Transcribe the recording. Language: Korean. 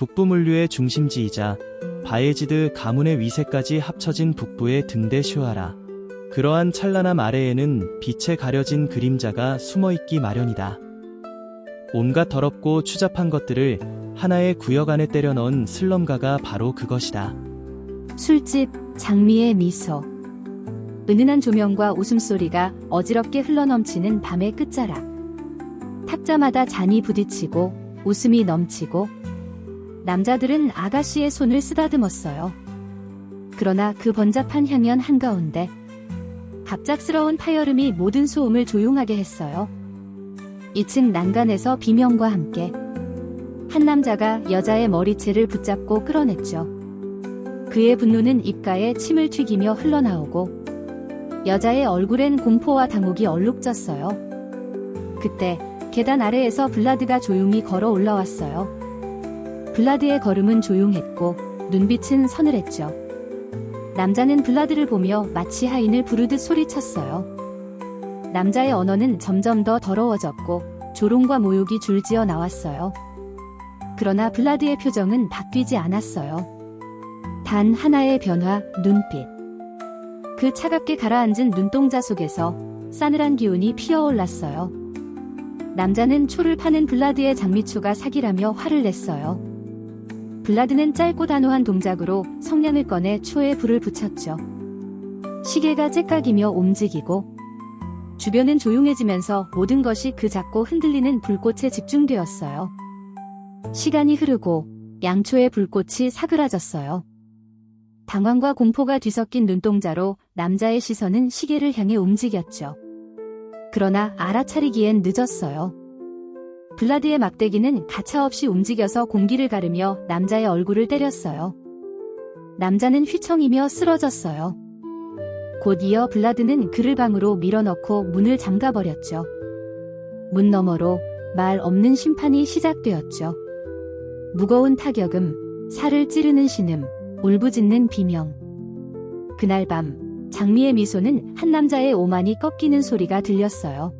북부 물류의 중심지이자 바예지드 가문의 위세까지 합쳐진 북부의 등대 슈아라. 그러한 찬란함 아래에는 빛에 가려진 그림자가 숨어있기 마련이다. 온갖 더럽고 추잡한 것들을 하나의 구역 안에 때려 넣은 슬럼가가 바로 그것이다. 술집, 장미의 미소. 은은한 조명과 웃음소리가 어지럽게 흘러넘치는 밤의 끝자락. 탁자마다 잔이 부딪히고 웃음이 넘치고 남자들은 아가씨의 손을 쓰다듬었어요. 그러나 그 번잡한 향연 한가운데 갑작스러운 파열음이 모든 소음을 조용하게 했어요. 2층 난간에서 비명과 함께 한 남자가 여자의 머리채를 붙잡고 끌어냈죠. 그의 분노는 입가에 침을 튀기며 흘러나오고 여자의 얼굴엔 공포와 당혹이 얼룩졌어요. 그때 계단 아래에서 블라드가 조용히 걸어 올라왔어요. 블라드의 걸음은 조용했고 눈빛은 서늘했죠. 남자는 블라드를 보며 마치 하인을 부르듯 소리쳤어요. 남자의 언어는 점점 더 더러워졌고 조롱과 모욕이 줄지어 나왔어요. 그러나 블라드의 표정은 바뀌지 않았어요. 단 하나의 변화, 눈빛. 그 차갑게 가라앉은 눈동자 속에서 싸늘한 기운이 피어올랐어요. 남자는 초를 파는 블라드의 장미초가 사기라며 화를 냈어요. 블라드는 짧고 단호한 동작으로 성냥을 꺼내 초에 불을 붙였죠. 시계가 째깍이며 움직이고 주변은 조용해지면서 모든 것이 그 작고 흔들리는 불꽃에 집중되었어요. 시간이 흐르고 양초의 불꽃이 사그라졌어요. 당황과 공포가 뒤섞인 눈동자로 남자의 시선은 시계를 향해 움직였죠. 그러나 알아차리기엔 늦었어요. 블라드의 막대기는 가차없이 움직여서 공기를 가르며 남자의 얼굴을 때렸어요. 남자는 휘청이며 쓰러졌어요. 곧 이어 블라드는 그를 방으로 밀어넣고 문을 잠가버렸죠. 문 너머로 말 없는 심판이 시작되었죠. 무거운 타격음, 살을 찌르는 신음, 울부짖는 비명. 그날 밤 장미의 미소는 한 남자의 오만이 꺾이는 소리가 들렸어요.